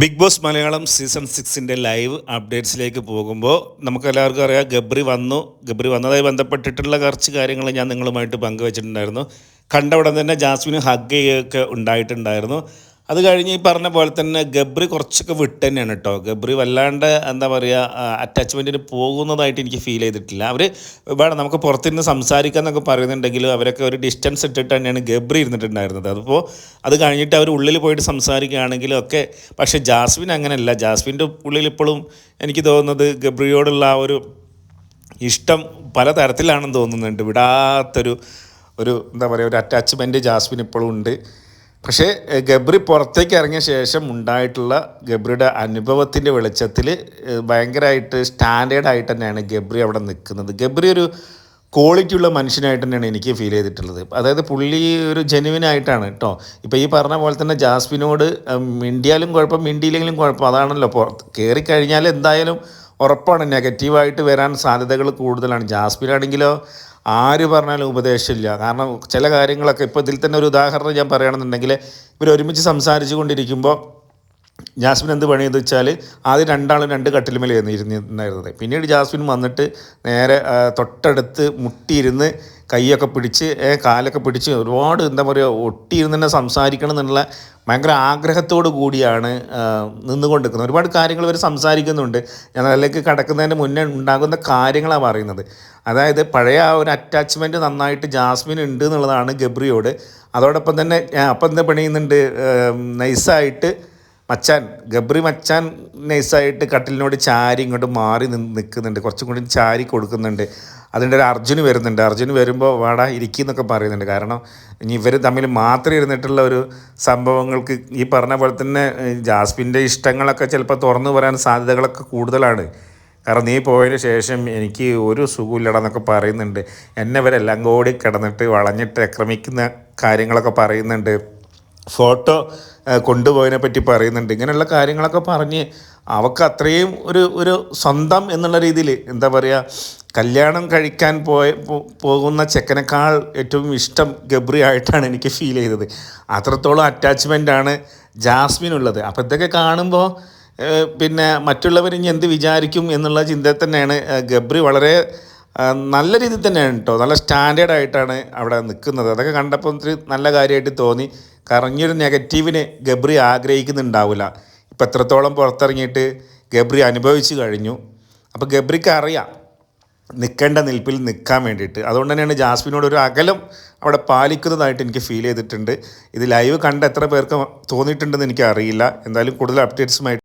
Big boss Malayalam season സിക്സിന്റെ live അപ്ഡേറ്റ്സിലേക്ക് പോകുമ്പോൾ നമുക്കെല്ലാവർക്കും അറിയാം ഗബ്രി വന്നു. ഗബ്രി വന്നതായി ബന്ധപ്പെട്ടിട്ടുള്ള കുറച്ച് കാര്യങ്ങൾ ഞാൻ നിങ്ങളുമായിട്ട് പങ്കുവച്ചിട്ടുണ്ടായിരുന്നു. കണ്ട ഉടൻ തന്നെ ജാസ്മിന് ഹഗ് ഒക്കെ ഉണ്ടായിട്ടുണ്ടായിരുന്നു. അത് കഴിഞ്ഞ് ഈ പറഞ്ഞ പോലെ തന്നെ ഗബ്രി കുറച്ചൊക്കെ വിട്ട് തന്നെയാണ് കേട്ടോ ഗബ്രി വല്ലാണ്ട് എന്താ പറയുക അറ്റാച്ച്മെന്റിന് പോകുന്നതായിട്ട് എനിക്ക് ഫീൽ ചെയ്തിട്ടില്ല. അവർ വേണം നമുക്ക് പുറത്തിരുന്ന് സംസാരിക്കുക എന്നൊക്കെ പറയുന്നുണ്ടെങ്കിലും അവരൊക്കെ ഒരു ഡിസ്റ്റൻസ് ഇട്ടിട്ട് തന്നെയാണ് ഗബ്രി ഇരുന്നിട്ടുണ്ടായിരുന്നത്. അതിപ്പോൾ അത് കഴിഞ്ഞിട്ട് അവർ ഉള്ളിൽ പോയിട്ട് സംസാരിക്കുകയാണെങ്കിലും ഒക്കെ പക്ഷേ ജാസ്മിൻ അങ്ങനെയല്ല ജാസ്മിന്റെ ഉള്ളിൽ ഇപ്പോഴും എനിക്ക് തോന്നുന്നത് ഗബ്രിയോടുള്ള ആ ഒരു ഇഷ്ടം പലതരത്തിലാണെന്ന് തോന്നുന്നുണ്ട്. വിടാത്തൊരു ഒരു എന്താ പറയുക ഒരു അറ്റാച്ച്മെന്റ് ജാസ്മിൻ ഇപ്പോഴും ഉണ്ട്. പക്ഷേ ഗബ്രി പുറത്തേക്ക് ഇറങ്ങിയ ശേഷം ഉണ്ടായിട്ടുള്ള ഗബ്രിയുടെ അനുഭവത്തിന്റെ വെളിച്ചത്തിൽ ഭയങ്കരമായിട്ട് സ്റ്റാൻഡേർഡ് ആയിട്ട് തന്നെയാണ് ഗബ്രി അവിടെ നിൽക്കുന്നത്. ഗബ്രി ഒരു ക്വാളിറ്റി ഉള്ള മനുഷ്യനായിട്ട് തന്നെയാണ് എനിക്ക് ഫീൽ ചെയ്തിട്ടുള്ളത്. അതായത് പുള്ളി ഒരു ജെനുവിൻ ആയിട്ടാണ് കേട്ടോ ഇപ്പോൾ ഈ പറഞ്ഞ പോലെ തന്നെ ജാസ്മിനോട് മിണ്ടിയാലും കുഴപ്പം മിണ്ടിയില്ലെങ്കിലും കുഴപ്പം അതാണല്ലോ. പുറത്ത് കയറി കഴിഞ്ഞാൽ എന്തായാലും ഉറപ്പാണ് നെഗറ്റീവായിട്ട് വരാൻ സാധ്യതകൾ കൂടുതലാണ്. ജാസ്മിനാണെങ്കിലോ ആര് പറഞ്ഞാലും ഉപദേശമില്ല. കാരണം ചില കാര്യങ്ങളൊക്കെ ഇപ്പോൾ ഇതിൽ തന്നെ ഒരു ഉദാഹരണം ഞാൻ പറയുകയാണെന്നുണ്ടെങ്കിൽ ഇവർ ഒരുമിച്ച് സംസാരിച്ചു കൊണ്ടിരിക്കുമ്പോൾ ജാസ്മിൻ എന്ത് പണി എന്ന് വെച്ചാൽ ആദ്യം രണ്ടാളും രണ്ട് കട്ടിലുമേലായിരുന്നു ഇരുന്നിരുന്നത് പിന്നീട് ജാസ്മിൻ വന്നിട്ട് നേരെ തൊട്ടടുത്ത് മുട്ടിയിരുന്ന് കൈയൊക്കെ പിടിച്ച് കാലൊക്കെ പിടിച്ച് ഒരുപാട് എന്താ പറയുക ഒട്ടിയിരുന്ന് തന്നെ സംസാരിക്കണം എന്നുള്ള ഭയങ്കര ആഗ്രഹത്തോടു കൂടിയാണ് നിന്നുകൊണ്ടിരിക്കുന്നത്. ഒരുപാട് കാര്യങ്ങൾ ഇവർ സംസാരിക്കുന്നുണ്ട്. ഞാൻ അതിലേക്ക് കടക്കുന്നതിന് മുന്നേ ഉണ്ടാകുന്ന കാര്യങ്ങളാണ് പറയുന്നത്. അതായത് പഴയ ആ ഒരു അറ്റാച്ച്മെന്റ് നന്നായിട്ട് ജാസ്മിൻ ഉണ്ട് എന്നുള്ളതാണ് ഗബ്രിയോട്. അതോടൊപ്പം തന്നെ അപ്പം എന്താ പണിയുന്നുണ്ട്? നൈസായിട്ട് മച്ചാൻ ഗബ്രി മച്ചാൻ നൈസായിട്ട് കട്ടിലിനോട് ചാരി ഇങ്ങോട്ട് മാറി നിൽക്കുന്നുണ്ട് കുറച്ചും കൂടി ചാരി കൊടുക്കുന്നുണ്ട്. അതിന്റെ ഒരു അർജുന് വരുന്നുണ്ട്. അർജുന് വരുമ്പോൾ വാടാ ഇരിക്കുന്നൊക്കെ പറയുന്നുണ്ട്. കാരണം ഇനി ഇവർ തമ്മിൽ മാത്രം ഇരുന്നിട്ടുള്ള ഒരു സംഭവങ്ങൾക്ക് ഈ പറഞ്ഞ പോലെ തന്നെ ജാസ്മിന്റെ ഇഷ്ടങ്ങളൊക്കെ ചിലപ്പോൾ തുറന്നു വരാൻ സാധ്യതകളൊക്കെ കൂടുതലാണ്. കാരണം നീ പോയതിന് ശേഷം എനിക്ക് ഒരു സുഖമില്ലടാന്നൊക്കെ പറയുന്നുണ്ട്. എന്നെ ഇവരെല്ലാം കൂടി കിടന്നിട്ട് വളഞ്ഞിട്ട് ആക്രമിക്കുന്ന കാര്യങ്ങളൊക്കെ പറയുന്നുണ്ട്. ഫോട്ടോ കൊണ്ടുപോയതിനെ പറ്റി പറയുന്നുണ്ട്. ഇങ്ങനെയുള്ള കാര്യങ്ങളൊക്കെ പറഞ്ഞ് അവൾക്ക് അത്രയും ഒരു ഒരു സ്വന്തം എന്നുള്ള രീതിയിൽ എന്താ പറയുക കല്യാണം കഴിക്കാൻ പോയ പോകുന്ന ചെക്കനേക്കാൾ ഏറ്റവും ഇഷ്ടം ഗബ്രി ആയിട്ടാണ് എനിക്ക് ഫീൽ ചെയ്തത്. അത്രത്തോളം അറ്റാച്ച്മെന്റ് ആണ് ജാസ്മിൻ ഉള്ളത്. അപ്പോൾ ഇതൊക്കെ കാണുമ്പോൾ പിന്നെ മറ്റുള്ളവർ ഇനി എന്ത് വിചാരിക്കും എന്നുള്ള ചിന്ത തന്നെയാണ് ഗബ്രി വളരെ നല്ല രീതിയിൽ തന്നെയാണ് കേട്ടോ നല്ല സ്റ്റാൻഡേർഡ് ആയിട്ടാണ് അവിടെ നിൽക്കുന്നത്. അതൊക്കെ കണ്ടപ്പോൾ നല്ല കാര്യമായിട്ട് തോന്നി. കാരണം നെഗറ്റീവിന് ഗബ്രി ആഗ്രഹിക്കുന്നുണ്ടാവില്ല. ഇപ്പം എത്രത്തോളം പുറത്തിറങ്ങിയിട്ട് ഗബ്രി അനുഭവിച്ചു കഴിഞ്ഞു. അപ്പോൾ ഗബ്രിക്ക് അറിയാം നിൽക്കേണ്ട നിൽപ്പിൽ നിൽക്കാൻ വേണ്ടിയിട്ട്. അതുകൊണ്ട് തന്നെയാണ് ജാസ്മിനോട് ഒരു അകലം അവിടെ പാലിക്കുന്നതായിട്ട് എനിക്ക് ഫീൽ ചെയ്തിട്ടുണ്ട്. ഇത് ലൈവ് കണ്ട എത്ര പേർക്ക് തോന്നിയിട്ടുണ്ടെന്ന് എനിക്ക് അറിയില്ല എന്തായാലും കൂടുതൽ അപ്ഡേറ്റ്സുമായിട്ട്